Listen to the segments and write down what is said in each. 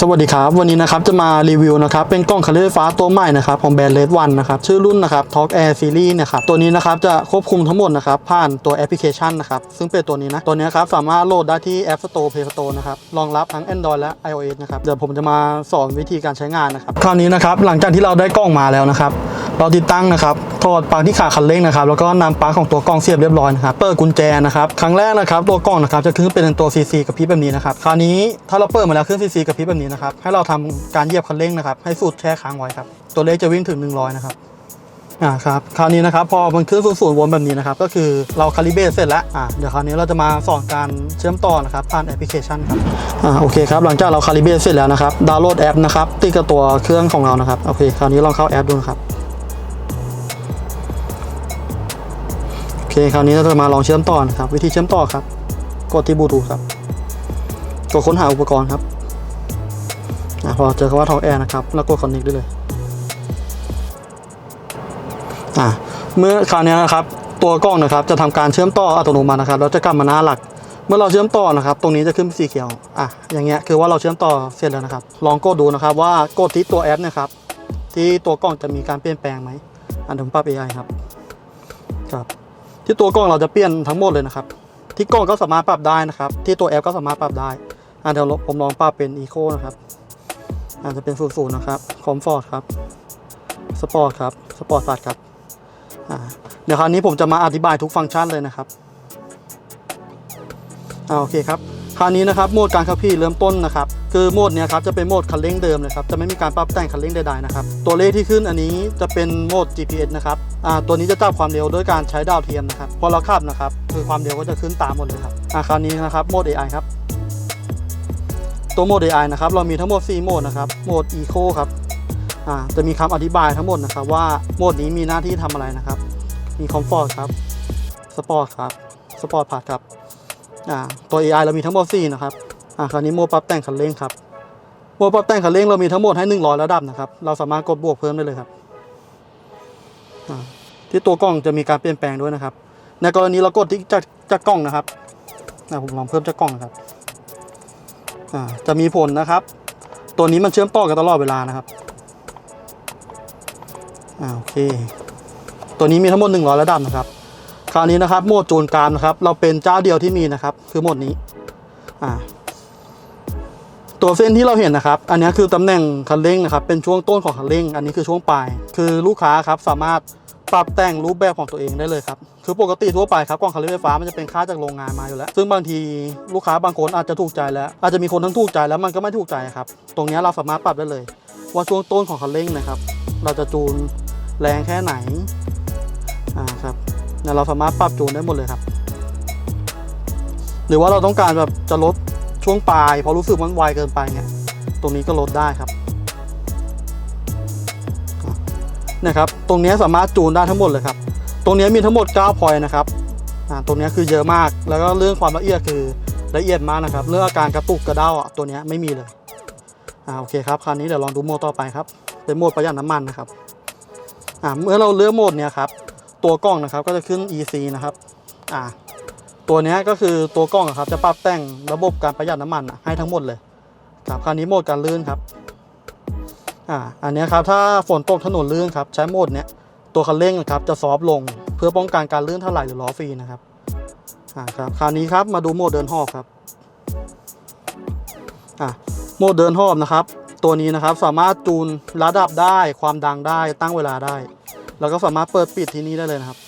สวัสดีครับ วันนี้นะครับจะมารีวิวนะครับเป็นกล้องคันเลื่อไฟฟ้าตัวใหม่นะครับของแบรนด์เลดวันนะครับชื่อรุ่นนะครับ Talk Air Series นะครับตัวนี้นะครับจะควบคุมทั้งหมดนะครับผ่านตัวแอปพลิเคชันนะครับซึ่งเป็นตัวนี้นะตัวนี้ครับสามารถโหลดได้ที่ App Store Play Store นะครับรองรับทั้ง Android และ iOS นะครับเดี๋ยวผมจะมาสอนวิธีการใช้งานนะครับคราวนี้นะครับหลังจากที่เราได้กล้องมาแล้วนะครับเราติดตั้งนะครับถอดปลั๊กที่ขาคันเร่งนะครับแล้วก็นำปลั๊กของตัวกล้องเสียบเรียบร้อยนะครับเปิดกุญแจนะครับครั้งแรกนะครับตัวกล้องนะครับจะขึ้นเป็นตัว CC กับพริบแบบนี้นะครับคราวนี้ถ้าเราเปิดมาแล้วขึ้น CC กับพริบแบบนี้นะครับ ให้เราทำการเหยียบคันเร่งนะครับ ให้สูดแช่ค้างไว้ครับ ตัวเลขจะวิ่งถึง 100 นะครับอ่าครับคราวนี้นะครับพอมันขึ้นศูนย์วนแบบนี้นะครับก็คือเราคาลิเบรตเสร็จแล้วอ่าเดี๋ยวคราวนี้เราจะมาสอนการเชื่อมต่อนะครับผ่านแอปพลิเคชันครับอ่าโอเคครับหลังจากเราคาลิเบรตเสร็จแล้วนะครับดาวน์โหลดแอปนะครับติดกับตัวเครื่องของเรานะครับโอเคคราวนี้ลองเข้าแอปดูนะครับโอเคคราวนี้เราจะมาลองเชื่อมต่อนะครับวิธีเชื่อมต่อครับ กดที่บลูทูธครับกดค้นหาอุปกรณ์ครับ พอเจอคำว่า Talk Air นะครับแล้วกด Connect ได้เลยอะเมื่อคราวนี้นะครับตัวกล้องนะครับจะทำการเชื่อมต่ออัตโนมัตินะครับเราจะกลับมาหน้าหลัก เมื่อเราเชื่อมต่อนะครับ ตรงนี้จะขึ้นสีเขียวอะอย่างเงี้ยคือว่าเราเชื่อมต่อเสร็จแล้วนะครับ ลองกดดูนะครับว่ากดที่ตัวแอปนะครับ ที่ตัวกล้องจะมีการเปลี่ยนแปลงไหมอันถึงปรับ AI ครับครับ ที่ตัวกล้องเราจะเปลี่ยนทั้งหมดเลยนะครับ ที่กล้องก็สามารถปรับได้นะครับ ที่ตัวแอปก็สามารถปรับได้อะเดี๋ยวผมลองปรับเป็น Eco นะครับ อาจจะเป็น00นะครับ Comfort ครับ Sport ครับ Sport สัตครับอ่าเดี๋ยวคราวนี้ผมจะมาอธิบายทุกฟังก์ชันเลยนะครับอ่าโอเคครับคราวนี้นะครับโหมดการขับขี่เริ่มต้นนะครับ คือโหมดเนี้ยครับจะเป็นโหมดคันเร่งเดิมเลยครับจะไม่มีการปรับแต่งคันเร่งใดๆนะครับตัวเลขที่ขึ้นอันนี้จะเป็นโหมด GPS นะครับอ่าตัวนี้จะจับความเร็วด้วยการใช้ดาวเทียมนะครับพอเราขับนะครับคือความเร็วก็จะขึ้นตามหมดเลยครับอ่าคราวนี้นะครับโหมด AI ครับ ตัวโหมด AI นะครับเรามีทั้งหมด 4 โหมดนะครับโหมด Eco ครับอ่าจะมีคำอธิบายทั้งหมดนะครับว่าโหมดนี้มีหน้าที่ทำอะไรนะครับ มี Comfort ครับ Sport ครับ Sport พาครับอ่าตัว AI เรามีทั้งหมด 4 นะครับอ่าคราวนี้โหมดปรับแต่งคันเร่งครับโหมดปรับแต่งคันเร่งเรามีทั้งหมดให้ 100 ระดับนะครับเราสามารถกดบวกเพิ่มได้เลยครับอ่าที่ตัวกล้องจะมีการเปลี่ยนแปลงด้วยนะครับ ในกรณีเรากดที่จากจากกล้องนะครับอ่าผมลองเพิ่มจากกล้องนะครับ จะมีผลนะครับ ตัวนี้มันเชื่อมต่อกันตลอดเวลานะครับอ่าโอเค ตัวนี้มีทั้งหมด 100 ระดับนะครับ คราวนี้นะครับโหมดจูนกรามนะครับ เราเป็นเจ้าเดียวที่มีนะครับ คือโหมดนี้อ่าตัวเส้นที่เราเห็นนะครับ อันนี้คือตำแหน่งคันเร่งนะครับ เป็นช่วงต้นของคันเร่ง อันนี้คือช่วงปลาย คือลูกค้าครับสามารถ ปรับแต่งรูปแบบของตัวเองได้เลยครับ คือปกติทั่วไปครับกล่องคันเร่งไฟฟ้ามันจะเป็นค่าจากโรงงานมาอยู่แล้ว ซึ่งบางทีลูกค้าบางคนอาจจะถูกใจแล้ว อาจจะมีคนทั้งถูกใจแล้วมันก็ไม่ถูกใจครับ ตรงนี้เราสามารถปรับได้เลย ว่าช่วงต้นของคันเร่งนะครับ เราจะจูนแรงแค่ไหน อ่าครับเนี่ยเราสามารถปรับจูนได้หมดเลยครับ หรือว่าเราต้องการแบบจะลดช่วงปลายเพราะรู้สึกมันไวเกินไปเนี่ย ตรงนี้ก็ลดได้ครับ นี่ยครับ ตรงนี้สามารถจูนได้ทั้งหมดเลยครับ ตรงนี้มีทั้งหมด9พอยต์นะครับตรงนี้คือเยอะมาก แล้วก็เรื่องความละเอียดคือละเอียดมากนะครับ เรื่องอาการกระตุกกระเด้าอะตัวนี้ไม่มีเลยอ่าโอเคครับ คราวนี้เดี๋ยวลองดูโหมดต่อไปครับ เป็นโหมดประหยัดน้ำมันนะครับอ่าเมื่อเราเลือกโหมดเนี้ยครับ ตัวกล้องนะครับก็จะขึ้น EC นะครับอ่าตัวเนี้ยก็คือตัวกล้องครับจะปรับแต่งระบบการประหยัดน้ำมันอะให้ทั้งหมดเลยครับคราวนี้โหมดการลื่นครับ อ่าอันนี้ครับถ้าฝนตกถนนลื่นครับใช้โหมดเนี้ยตัวคันเร่งอะครับจะซอฟต์ลงเพื่อป้องกันการลื่นถลายหรือล้อฟรีนะครับอ่าครับคราวนี้ครับมาดูโหมดเดินหอบครับอ่าโหมดเดินหอบนะครับ ตัวนี้นะครับสามารถจูนระดับได้ความดังได้ตั้งเวลาได้ แล้วก็สามารถเปิดปิดที่นี้ได้เลยนะครับ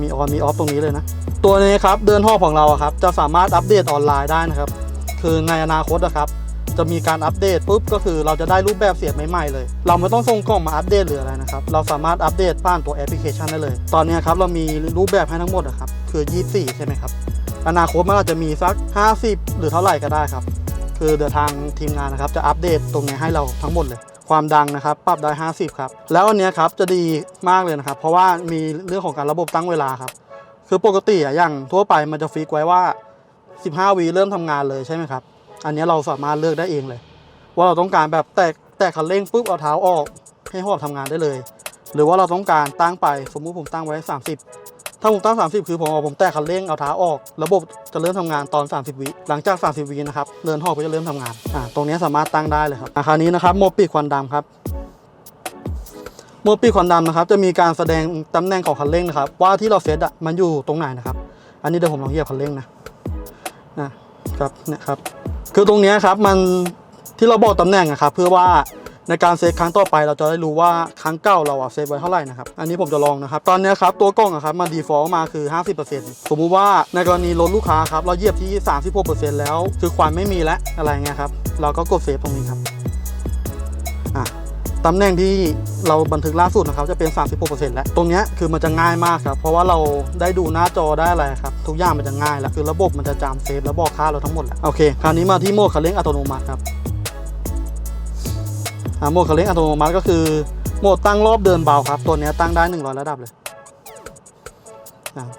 มีออนมีออฟตรงนี้เลยนะ ตัวนี้ครับเดินหอบของเราครับจะสามารถอัปเดตออนไลน์ได้นะครับ คือในอนาคตนะครับ จะมีการอัปเดตปุ๊บก็คือเราจะได้รูปแบบเสียงใหม่ๆเลย เราไม่ต้องส่งกล่องมาอัปเดตหรืออะไรนะครับเราสามารถอัปเดตผ่านตัวแอปพลิเคชันได้เลย ตอนนี้ครับเรามีรูปแบบให้ทั้งหมดอะครับคือ 24 ใช่ไหมครับอนาคตมันอาจจะมีสัก 50 หรือเท่าไหร่ก็ได้ครับคือเดี๋ยวทางทีมงานนะครับจะอัปเดตตรงนี้ให้เราทั้งหมดเลย ความดังนะครับปรับได้ 50 ครับ แล้วอันนี้ครับจะดีมากเลยนะครับ เพราะว่ามีเรื่องของการระบบตั้งเวลาครับ คือปกติอะอย่างทั่วไปมันจะฟิกไว้ว่า 15วีเริ่มทำงานเลยใช่ไหมครับ อันนี้เราสามารถเลือกได้เองเลย ว่าเราต้องการแบบแตกแตกคันเร่งปุ๊บเอาเท้าออกให้หอบทำงานได้เลย หรือว่าเราต้องการตั้งไปสมมุติผมตั้งไว้ 30 ถ้าผมตั้ง 30 คือผมเอาผมแตะคันเร่งเอาเท้าออก ระบบจะเริ่มทำงานตอน 30 วิหลังจาก 30 วินะครับเดินหอบก็จะเริ่มทำงานอ่าตรงนี้สามารถตั้งได้เลยครับอ่าคราวนี้นะครับโมปีควันดำครับโมปีควันดำนะครับจะมีการแสดงตำแหน่งของคันเร่งนะครับว่าที่เราเซตอะมันอยู่ตรงไหนนะครับ อันนี้เดี๋ยวผมลองเหยียบคันเร่งนะนะครับเนี่ยครับ คือตรงนี้ครับมันที่เราบอกตำแหน่งอะครับเพื่อว่าในการเซฟครั้งต่อไปเราจะได้รู้ว่าครั้งเก้าเราอะเซฟไว้เท่าไหร่นะครับอันนี้ผมจะลองนะครับตอนนี้ครับตัวกล้องอะครับมันดีฟอลต์มาคือ 50%สมมุติว่าในกรณีรถลูกค้าครับเราเหยียบที่ 36%แล้ว คือควันไม่มีแล้วอะไรเงี้ยครับเราก็กดเซฟตรงนี้ครับ ตำแหน่งที่เราบันทึกล่าสุดนะครับจะเป็น 36%แล้ว ตรงนี้คือมันจะง่ายมากครับ เพราะว่าเราได้ดูหน้าจอได้อะไรครับ ทุกอย่างมันจะง่ายแล้วคือระบบมันจะจำเซฟแล้วบอกค่าเราทั้งหมดแล้ว โอเค คราวนี้มาที่โหมดคันเร่งอัตโนมัติครับโหมดคันเร่งอัตโนมัติก็คือโหมดตั้งรอบเดินเบาครับ ตัวนี้ตั้งได้ 100 ระดับเลย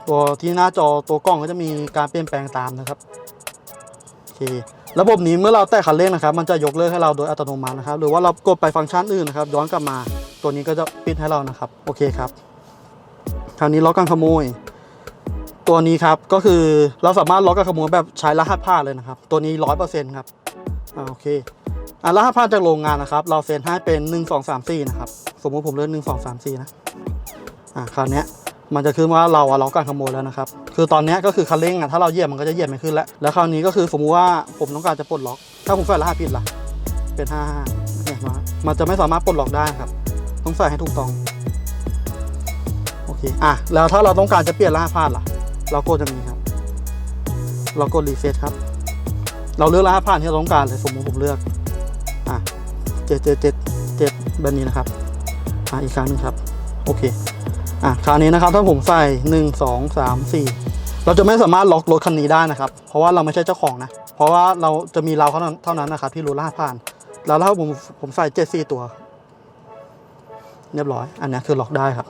ตัวที่หน้าจอตัวกล้องก็จะมีการเปลี่ยนแปลงตามนะครับ โอเค ระบบนี้เมื่อเราแตะคันเร่งนะครับมันจะยกเลิกให้เราโดยอัตโนมัตินะครับ หรือว่าเรากดไปฟังก์ชันอื่นนะครับย้อนกลับมา ตัวนี้ก็จะปิดให้เรานะครับโอเคครับ คราวนี้ล็อกการขโมย ตัวนี้ครับก็คือเราสามารถล็อกการขโมยแบบใช้รหัสผ่านเลยนะครับ ตัวนี้ร้อยเปอร์เซ็นต์ครับอ่าโอเคอะรหัสผ่านจากโรงงานนะครับ เราเซ็นให้เป็น1 2 3 4นะครับสมมุติผมเลือก1 2 3 4นะอะคราวเนี้ย มันจะขึ้นว่าเราอะล็อกการขโมยแล้วนะครับ คือตอนนี้ก็คือคันเร่งอะถ้าเราเหยียบมันก็จะเหยียบไม่ขึ้นแล้ว แล้วคราวนี้ก็คือสมมติว่าผมต้องการจะปลดล็อก ถ้าผมใส่รหัสผิดล่ะ เป็น55เนี่ยมามันจะไม่สามารถปลดล็อกได้ครับ ต้องใส่ให้ถูกต้อง โอเค อะ แล้วถ้าเราต้องการจะเปลี่ยนรหัสผ่านล่ะ เรากดจะมีครับ เรากดรีเซ็ตครับ เราเลือกรหัสผ่านที่เราต้องการเลย สมมติผมเลือก อะเจ็ดเจ็ดเจ็ดเจ็ดแบบนี้นะครับ อะอีกครั้งหนึงครับ โอเค อะคราวนี้นะครับถ้าผมใส่หนึ่งสองสามสี่เราจะไม่สามารถล็อกรถคันนี้ได้นะครับ เพราะว่าเราไม่ใช่เจ้าของนะ เพราะว่าเราจะมีเราเท่านั้นเท่านั้นนะครับที่รู้รหัสผ่าน แล้วถ้าผมผมใส่เจ็ดสี่ตัว เรียบร้อย อันนี้คือล็อกได้ครับ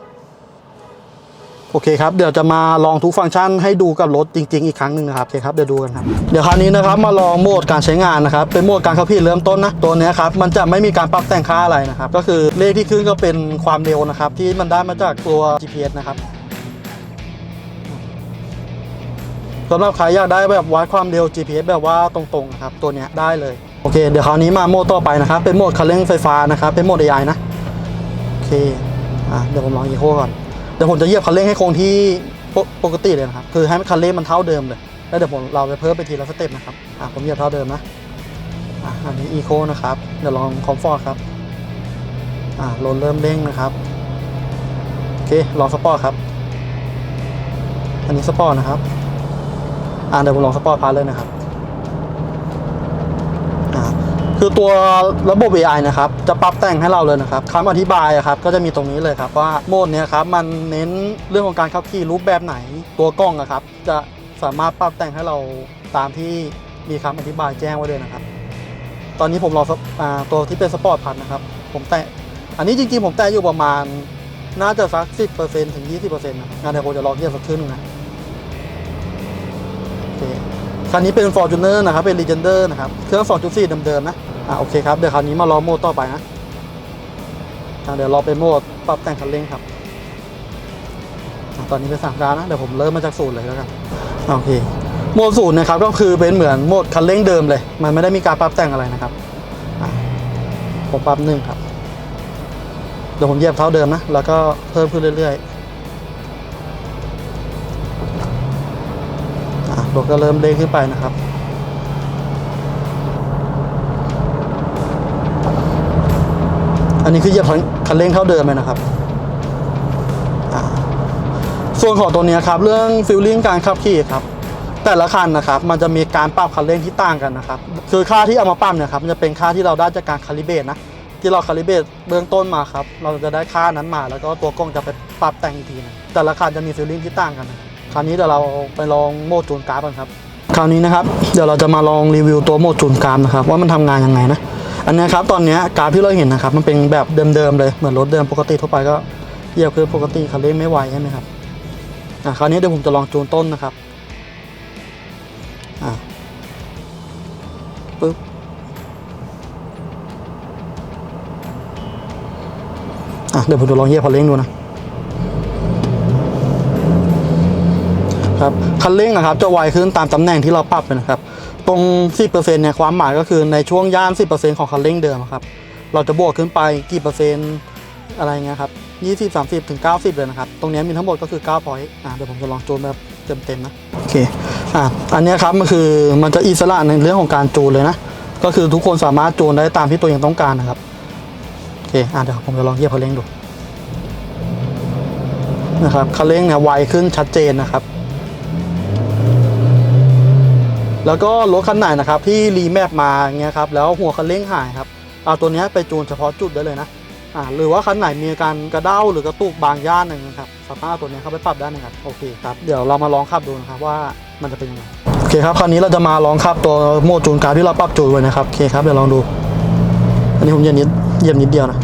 โอเคครับเดี๋ยวจะมาลองทุกฟังก์ชันให้ดูกับรถจริง ๆ อีกครั้งหนึ่งนะครับโอเคครับเดี๋ยวดูกันครับเดี๋ยวคราวนี้นะครับมาลองโหมดการใช้งานนะครับเป็นโหมดการขับขี่เริ่มต้นนะตัวนี้ครับมันจะไม่มีการปรับแต่งค่าอะไรนะครับก็คือเลขที่ขึ้นก็เป็นความเร็วนะครับที่มันได้มาจากตัว GPS นะครับสำหรับใครอยากได้แบบวัดความเร็ว GPS แบบว่าตรงๆนะครับตัวนี้ได้เลยโอเค เดี๋ยวคราวนี้มาโหมดต่อไปนะครับเป็นโหมดคันเร่งไฟฟ้านะครับเป็นโหมด AI นะโอเคอะเดี๋ยวผมลองอีโคก่อน เดี๋ยวผมจะเหยียบคันเร่งให้คงที่ปกปกติเลยนะครับ คือให้คันเร่งมันเท่าเดิมเลย แล้วเดี๋ยวผมเราจะเพิ่มไปทีละสเต็ปนะครับ อะผมเหยียบเท่าเดิมนะ อะอันนี้อีโคนะครับ เดี๋ยวลองคอมฟอร์ตครับ อะลนเริ่มเร่งนะครับ โอเค ลองสปอร์ตครับ อันนี้สปอร์ตนะครับ อะเดี๋ยวผมลองสปอร์ตพาร์ทเลยนะครับ อะ คือตัวระบบ AI นะครับจะปรับแต่งให้เราเลยนะครับคำอธิบายอะครับก็จะมีตรงนี้เลยครับว่าโหมดเนี้ยครับมันเน้นเรื่องของการขับขี่รูปแบบไหนตัวกล้องอะครับจะสามารถปรับแต่งให้เราตามที่มีคำอธิบายแจ้งไว้เลยนะครับ ตอนนี้ผมรออตัวที่เป็นสปอร์ตพันนะครับ ผมแตะอันนี้จริงๆผมแตะอยู่ประมาณน่าจะสัก 10%ถึง 20%นะงั้นเดี๋ยวผมจะลองเทียบสักครึ่งหนึงนะคคันนี้เป็น Fortuner นะครับ เป็น Legender นะครับ เครื่อง 2.4 เดิมๆนะ อ่าโอเคครับเดี๋ยวคราวนี้มารอโมดต่อไปนะเดี๋ยวรอเป็นโมดปรับแต่งคันเร่งครับอตอนนี้เป็นสามดาวนะเดี๋ยวผมเริ่มมาจากศูนย์เลยแล้วกันโอเคโหมดศูนย์นะครับก็คือเป็นเหมือนโหมดคันเร่งเดิมเลย มันไม่ได้มีการปรับแต่งอะไรนะครับผมปรับหนึ่งครับเดี๋ยวผมเหยียบเท่าเดิมนะแล้วก็เพิ่มขึ้นเรื่อยๆอรถก็เริ่มเร่งขึ้นไปนะครับ อันนี้คือเหยียบคันเร่งเท่าเดิมเลยนะครับ ส่วนของตัวนี้ครับ เรื่องฟิลลิ่งการขับขี่ครับแต่ละคันนะครับมันจะมีการปรับคันเร่งที่ต่างกันนะครับคือค่าที่เอามาปรับเนี่ยครับมันจะเป็นค่าที่เราได้จากการคาลิเบรตนะที่เราคาลิเบรตเบื้องต้นมาครับเราจะได้ค่านั้นมา แล้วก็ตัวกล้องจะไปปรับแต่งอีกทีนะแต่ละคันจะมีฟิลลิ่งที่ต่างกันนะคราวนี้เดี๋ยวเราไปลองโมดจูนกราฟกันครับ คราวนี้นะครับเดี๋ยวเราจะมาลองรีวิวตัวโหมดจูนกราฟนะครับว่ามันทำงานยังไงนะอันนี้ครับตอนนี้กราฟที่เราเห็นนะครับมันเป็นแบบเดิมๆเลยเหมือนรถเดิมปกติทั่วไปก็เหยียบคือปกติคันเร่งไม่ไหวใช่ไหมครับอะคราวนี้เดี๋ยวผมจะลองจูนต้นนะครับอะปึ๊บอะเดี๋ยวผมจะลองเหยียบคันเร่งดูนะ ครับคันเร่งนะครับจะไวขึ้นตามตำแหน่งที่เราปรับไปนะครับ ตรง 10%เนี่ยความหมายก็คือในช่วงย่าน 10%ของคันเร่งเดิมครับเราจะบวกขึ้นไปกี่เปอร์เซ็นต์อะไรเงี้ยครับ20 30ถึง90 เลยนะครับ ตรงนี้มีทั้งหมดก็คือ9 point อ่าเดี๋ยวผมจะลองจูนแบบเต็มๆนะโอเคอ่าอันนี้ครับมันคือมันจะอิสระในเรื่องของการจูนเลยนะ ก็คือทุกคนสามารถจูนได้ตามที่ตัวเองต้องการนะครับโอเคอ่าเดี๋ยวผมจะลองเหยียบคันเร่งดูนะครับคันเร่งเนี่ยไวขึ้นชัดเจนนะครับ แล้วก็รถคันไหนนะครับที่รีแมปมาเงี้ยครับแล้วหัวคันเร่งหายครับเอาตัวนี้ไปจูนเฉพาะจุดได้เลยนะอ่าหรือว่าคันไหนมีอาการกระเด้าหรือกระตุกบางย่านหนึ่งนะครับสามารถตัวนี้เข้าไปปรับได้นะครับโอเคครับเดี๋ยวเรามาลองขับดูนะครับว่ามันจะเป็นยังไงโอเคครับคราวนี้เราจะมาลองขับตัวโมดจูนการที่เราปรับจูนไว้นะครับโอเคครับเดี๋ยวลองดู อันนี้ผมเหยียบนิดเหยียบนิดเดียวนะ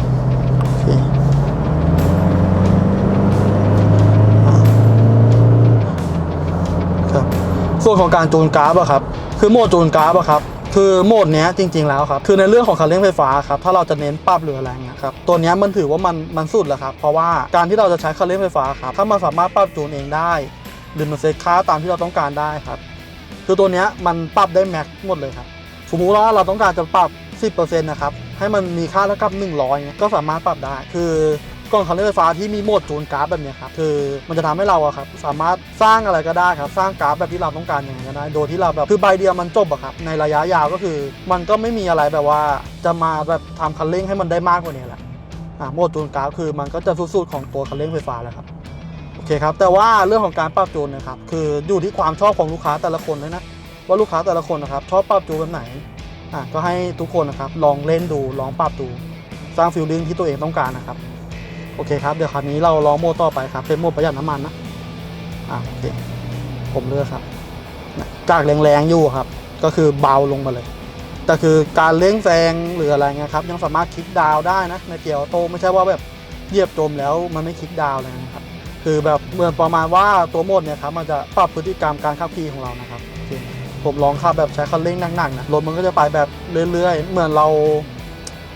โอเค ส่วนของการจูนกราฟอะครับคือโหมดจูนกราฟอะครับคือโหมดเนี้ยจริง ๆแล้วครับคือในเรื่องของคันเร่งไฟฟ้าครับถ้าเราจะเน้นปรับหรืออะไรเงี้ยครับตัวเนี้ยมันถือว่ามันมันสุดแล้วครับเพราะว่าการที่เราจะใช้คันเร่งไฟฟ้าครับถ้ามันสามารถปรับจูนเองได้ หรือมันเซตค่าตามที่เราต้องการได้ครับคือตัวเนี้ยมันปรับได้แม็กหมดเลยครับสมมุติว่าเราต้องการจะปรับ 10%นะครับให้มันมีค่าเท่ากับ 100เนี่ยก็สามารถปรับได้ คือ กล่องคันเร่งไฟฟ้าที่มีโหมดจูนกราฟแบบนี้ครับคือมันจะทำให้เราอะครับสามารถสร้างอะไรก็ได้ครับสร้างกราฟแบบที่เราต้องการอย่างไรก็ได้โดยที่เราแบบคือใบเดียวมันจบอะครับในระยะยาวก็คือ มันก็ไม่มีอะไรแบบว่าจะมาแบบทำคันเร่งให้มันได้มากกว่านี้แหละอ่าโหมดจูนกราฟคือมันก็จะสุดๆของตัวคันเร่งไฟฟ้าแล้วครับโอเคครับแต่ว่าเรื่องของการปรับจูนนะครับคืออยู่ที่ความชอบของลูกค้าแต่ละคนเลยนะว่าลูกค้าแต่ละคนนะครับชอบปรับจูนแบบไหนอะก็ให้ทุกคนนะครับลองเล่นดูลองปรับดูสร้างฟิลลิ่งที่ตัวเองต้องการนะครับ โอเคครับ เดี๋ยวคราวนี้เราลองโมดต่อไปครับ เป็นโมดประหยัดน้ำมันนะอะโอเค ผมเลือกครับ จากแรงๆอยู่ครับ ก็คือเบาลงมาเลย แต่คือการเล้งแซงหรืออะไรเงี้ยครับ ยังสามารถคลิกดาวได้นะในเกียร์ออโต้ไม่ใช่ว่าแบบเหยียบจมแล้วมันไม่คลิกดาวเลยนะครับ คือแบบเหมือนประมาณว่าตัวโหมดเนี่ยครับมันจะปรับพฤติกรรมการขับขี่ของเรานะครับโอเคผมลองขับแบบใช้คันเร่งหนักๆนะรถมันก็จะไปแบบเรื่อยๆ เหมือนเรา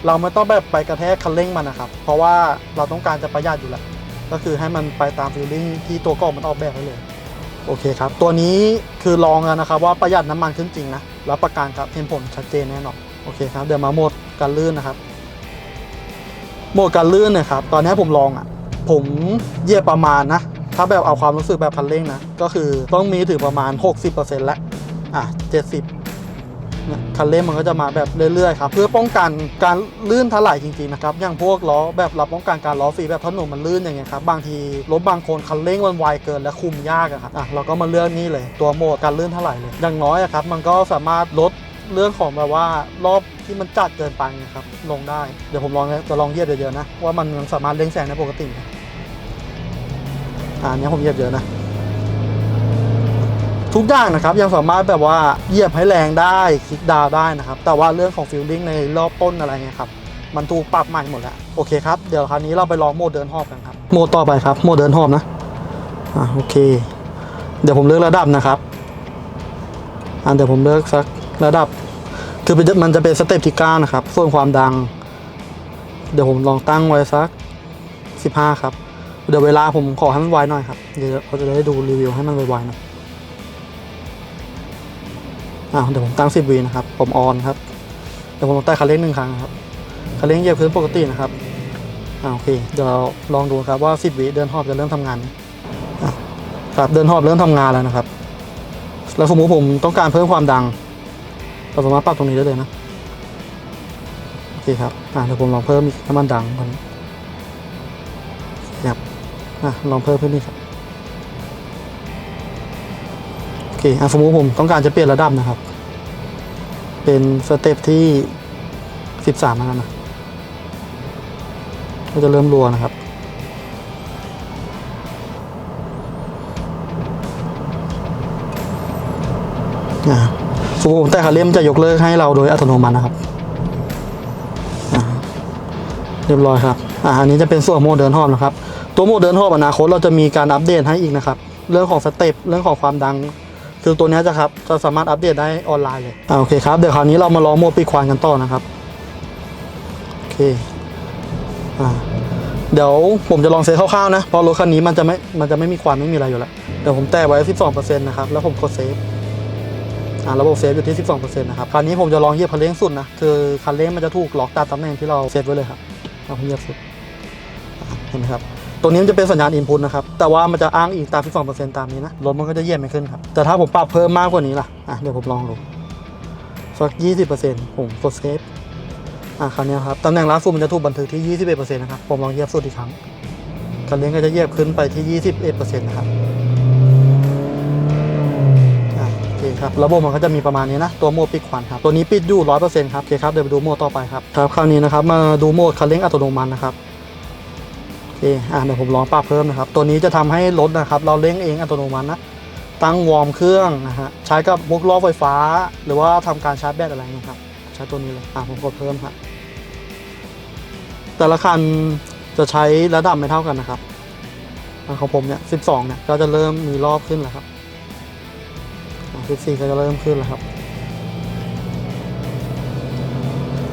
เราไม่ต้องแบบไปกระแทกคันเร่งมันนะครับ เพราะว่าเราต้องการจะประหยัดอยู่แล้ว ก็คือให้มันไปตามฟีลลิ่งที่ตัวกล่องมันออกแบบไว้เลย โอเคครับ ตัวนี้คือลองแล้วนะครับว่าประหยัดน้ำมันขึ้นจริงนะ รับประกันครับเห็นผลชัดเจนแน่นอน โอเคครับ เดี๋ยวมาโหมดการลื่นนะครับ โหมดการลื่นเนี่ยครับ ตอนนี้ผมลองอะ ผมเยียบประมาณนะ ถ้าแบบเอาความรู้สึกแบบคันเร่งนะ ก็คือต้องมีถึงประมาณ 60%แล้ว อะ 70 คันเร่งมันก็จะมาแบบเรื่อยๆครับเพื่อป้องกันการลื่นถลายจริงๆนะครับอย่างพวกล้อแบบเราป้องกันการล้อฟรีแบบถนนมันลื่นอย่างเงี้ยครับบางทีรถบางคนคันเร่งมันไวเกินและคุมยากอะครับอะเราก็มาเลือกนี่เลยตัวโหมดการลื่นถลายเลย อย่างน้อยอะครับมันก็สามารถลดเรื่องของแบบว่ารอบที่มันจัดเกินไปนะครับลงได้เดี๋ยวผมลองจะลองเหยียบเยอะๆนะว่ามันสามารถเร่งแซงได้ปกติอ่าอันเนี้ยผมเหยียบเยอะนะ ทุกอย่างนะครับยังสามารถแบบว่าเหยียบให้แรงได้คลิกดาวได้นะครับ แต่ว่าเรื่องของฟิลลิ่งในรอบต้นอะไรเงี้ยครับมันถูกปรับใหม่หมดแล้วโอเคครับเดี๋ยวคราวนี้เราไปลองโหมดเดินหอบกันครับโหมดต่อไปครับโหมดเดินหอบนะอ่าโอเค เดี๋ยวผมเลือกระดับนะครับอ่าเดี๋ยวผมเลือกสักระดับ คือมันจะเป็นสเต็ปที่9นะครับ ส่วนความดัง เดี๋ยวผมลองตั้งไว้สัก 15 ครับ เดี๋ยวเวลาผมขอให้มันไวหน่อยครับ เดี๋ยวเราจะได้ดูรีวิวให้มันไวๆหน่อย อ่าเดี๋ยวผมตั้ง 10วีนะครับ ผมออนครับ เดี๋ยวผมลองแตะคันเร่งหนึ่งครั้งครับ คันเร่งเหยียบพื้นปกตินะครับ อ่าโอเค เดี๋ยวเราลองดูครับว่า 10วิเดินหอบจะเริ่มทำงานครับ เดินหอบเริ่มทำงานแล้วนะครับ แล้วสมมติผมต้องการเพิ่มความดัง เราสามารถปรับตรงนี้ได้เลยนะ โอเคครับ อ่าเดี๋ยวผมลองเพิ่มน้ำมันดังก่อนครับ อะลองเพิ่มขึ้นนี่ครับ เคอะสมมติผมต้องการจะเปลี่ยนระดับนะครับ เป็นสเต็ปที่สิบสามแล้วกันะก็จะเริ่มรัวนะครับสมมติผมแต่คันเร่มจะยกเลิกให้เราโดยอัตโนมัตินะครับเรียบร้อยครับอ่าอันนี้จะเป็นส่วนโมดเดินหอบนะครับ ตัวโมดเดินหอบอนาคตเราจะมีการอัปเดตให้อีกนะครับ เรื่องของสเต็ป เรื่องของความดัง คือตัวนี้จะครับจะสามารถอัปเดตได้ออนไลน์เลยอ่าโอเคครับเดี๋ยวคราวนี้เรามาลองโมดปีควานกันต่อนะครับโอเคอ่าเดี๋ยวผมจะลองเซตคร่าวๆนะเพราะรถคันนี้มันจะไม่มันจะไม่มีควันไม่มีอะไรอยู่แล้วเดี๋ยวผมแตะไว้ 12%นะครับแล้วผมกดเซฟอ่าระบบเซฟอยู่ที่ 12%นะครับคราวนี้ผมจะลองเหยียบคันเร่งสุดนะคือคันเร่งมันจะถูกล็อกตามตำแหน่งที่เราเซตไว้เลยครับเอาผมเหยียบสุดเห็นไหมครับ ตรงนี้มันจะเป็นสัญญาณอินพุตนะครับ แต่ว่ามันจะอ้างอิงตาม12%ตามนี้นะ รถมันก็จะเยี่ยบไม่ขึ้นครับ แต่ถ้าผมปรับเพิ่มมากกว่านี้ล่ะ อะ เดี๋ยวผมลองดูสัก 20%ผมกดเซฟอะคราวนี้ครับ ตำแหน่งล่าสุดมันจะถูกบันทึกที่ 21%นะครับ ผมลองเยียบสุดอีกครั้งคันเร่งก็จะเยียบขึ้นไปที่ 21%นะครับโอเคครับระบบมันก็จะมีประมาณนี้นะ ตัวโหมดปิดควันครับ ตัวนี้ปิดอยู่100%ครับโอเคครับ เดี๋ยวไปดูโหมดต่อไปครับ ครับ คราวนี้นะครับ มาดูโหมดคันเร่งอัตโนมัตินะครับ โอเคอะเดี๋ยวผมลองปรับเพิ่มนะครับ ตัวนี้จะทำให้รถนะครับ เราเร่งเองอัตโนมัตินะ ตั้งวอร์มเครื่องนะฮะ ใช้กับพวกล้อไฟฟ้า หรือว่าทำการชาร์จแบตอะไรเงี้ยครับ ใช้ตัวนี้เลย อะผมกดเพิ่มครับ แต่ละคันจะใช้ระดับไม่เท่ากันนะครับของผมเนี่ย 12 เนี่ย ก็จะเริ่มมีรอบขึ้นแล้วครับ14ก็จะเริ่มขึ้นแล้วครับ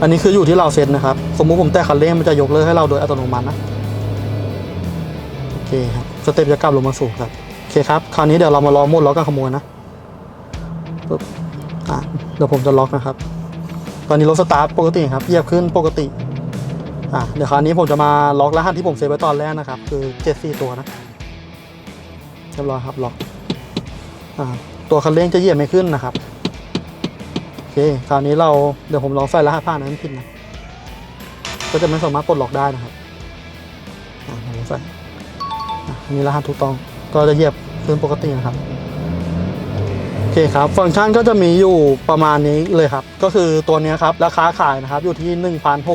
อันนี้คืออยู่ที่เราเซตนะครับ สมมุติผมแตะคันเร่งมันจะยกเลิกให้เราโดยอัตโนมัตินะ เคครับสเต็ปจะกลับลงมาสู่ครับโอเคครับคราวนี้เดี๋ยวเรามาลองโหมดล็อกการขโมยนะปึ๊บอะเดี๋ยวผมจะล็อกนะครับ ตอนนี้รถสตาร์ทปกติครับเหยียบขึ้นปกติอะเดี๋ยวคราวนี้ผมจะมาล็อกรหัสที่ผมเซฟไว้ตอนแรกนะครับ คือ74ตัวนะเรียบร้อยครับล็อกอ่าตัวคันเร่งจะเหยียบไม่ขึ้นนะครับโอเคคราวนี้เราเดี๋ยวผมลองใส่รหัสผ่านนั้นผิดนะก็จะไม่สามารถปลดล็อกได้นะครับอ่าผมใส่ อะอันนี้รหัสถูกต้อง ก็จะเหยียบขึ้นปกตินะครับ โอเคครับ ฟังก์ชันก็จะมีอยู่ประมาณนี้เลยครับ ก็คือตัวนี้ครับ ราคาขายนะครับ อยู่ที่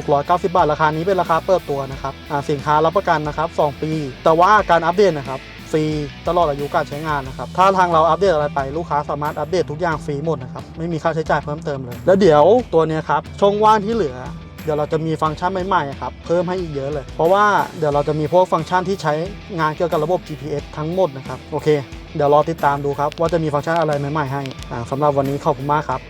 1,690 บาท ราคานี้เป็นราคาเปิดตัวนะครับอ่าสินค้ารับประกันนะครับ 2 ปี แต่ว่าการอัปเดตนะครับฟรีตลอดอายุการใช้งานนะครับ ถ้าทางเราอัปเดตอะไรไปลูกค้าสามารถอัปเดตทุกอย่างฟรีหมดนะครับ ไม่มีค่าใช้จ่ายเพิ่มเติมเลย แล้วเดี๋ยวตัวนี้ครับ ช่องว่างที่เหลือ เดี๋ยวเราจะมีฟังก์ชันใหม่ๆครับเพิ่มให้อีกเยอะเลย เพราะว่าเดี๋ยวเราจะมีพวกฟังก์ชันที่ใช้งานเกี่ยวกับระบบ GPS ทั้งหมดนะครับโอเค เดี๋ยวรอติดตามดูครับว่าจะมีฟังก์ชันอะไรใหม่ๆให้สำหรับวันนี้ขอบคุณมากครับ